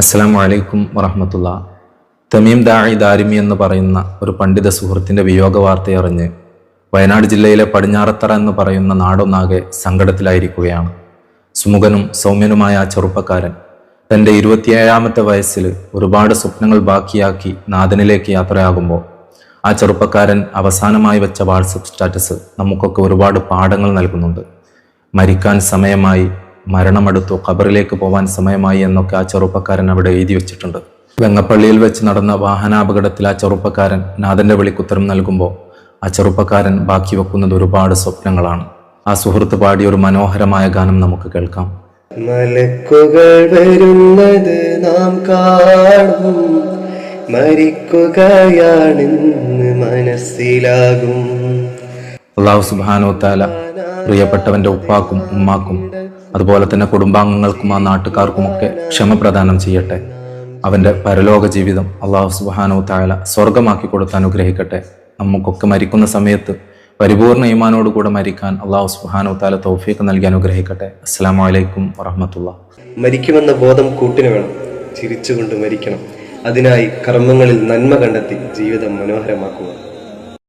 അസ്സാം വലൈക്കും വറഹമത്തുള്ള. തമീം ദാഴി ദാരിമി എന്ന് പറയുന്ന ഒരു പണ്ഡിത സുഹൃത്തിന്റെ വിയോഗ വാർത്തയറിഞ്ഞ് വയനാട് ജില്ലയിലെ പടിഞ്ഞാറത്തറ എന്ന് പറയുന്ന നാടൊന്നാകെ സങ്കടത്തിലായിരിക്കുകയാണ്. സുമുഖനും സൗമ്യനുമായ ആ ചെറുപ്പക്കാരൻ തന്റെ ഇരുപത്തിയേഴാമത്തെ വയസ്സിൽ ഒരുപാട് സ്വപ്നങ്ങൾ ബാക്കിയാക്കി നാഥനിലേക്ക് യാത്രയാകുമ്പോൾ ആ ചെറുപ്പക്കാരൻ അവസാനമായി വെച്ച വാട്സപ്പ് സ്റ്റാറ്റസ് നമുക്കൊക്കെ ഒരുപാട് പാഠങ്ങൾ നൽകുന്നുണ്ട്. മരിക്കാൻ സമയമായി മരണമെടുത്തു ഖബറിലേക്ക് പോവാൻ സമയമായി എന്നൊക്കെ ആ ചെറുപ്പക്കാരൻ അവിടെ എഴുതി വെച്ചിട്ടുണ്ട്. വെങ്ങപ്പള്ളിയിൽ വെച്ച് നടന്ന വാഹനാപകടത്തിൽ ആ ചെറുപ്പക്കാരൻ നാഥന്റെ വിളിക്കുത്തരം നൽകുമ്പോൾ ആ ചെറുപ്പക്കാരൻ ബാക്കി വെക്കുന്നത് ഒരുപാട് സ്വപ്നങ്ങളാണ്. ആ സുഹൃത്ത് പാടിയ ഒരു മനോഹരമായ ഗാനം നമുക്ക് കേൾക്കാം. മലക്കുകൾ വരുന്നത് നാം കാണും. മരിക്കുകയാണെന്ന് മനസ്സിലാകും. അള്ളാഹു സുബാനോ താല പ്രിയപ്പെട്ടവന്റെ ഉപ്പാക്കും ഉമ്മാക്കും അതുപോലെ തന്നെ കുടുംബാംഗങ്ങൾക്കും ആ നാട്ടുകാർക്കുമൊക്കെ ക്ഷമ പ്രദാനം ചെയ്യട്ടെ. അവന്റെ പരലോക ജീവിതം അള്ളാഹു സുബാനോ താഴെ സ്വർഗമാക്കി കൊടുത്ത് അനുഗ്രഹിക്കട്ടെ. നമുക്കൊക്കെ മരിക്കുന്ന സമയത്ത് പരിപൂർണ ഈമാനോടുകൂടെ മരിക്കാൻ അള്ളാഹു സുബാനോ താല തൗഫീഖ് നൽകി അനുഗ്രഹിക്കട്ടെ. അസ്സാം വലൈക്കും വറഹമത്തുള്ള. മരിക്കുമെന്ന ബോധം കൂട്ടിന് വേണം. ചിരിച്ചുകൊണ്ട് മരിക്കണം. അതിനായി കർമ്മങ്ങളിൽ നന്മ കണ്ടെത്തി ജീവിതം മനോഹരമാക്കുക.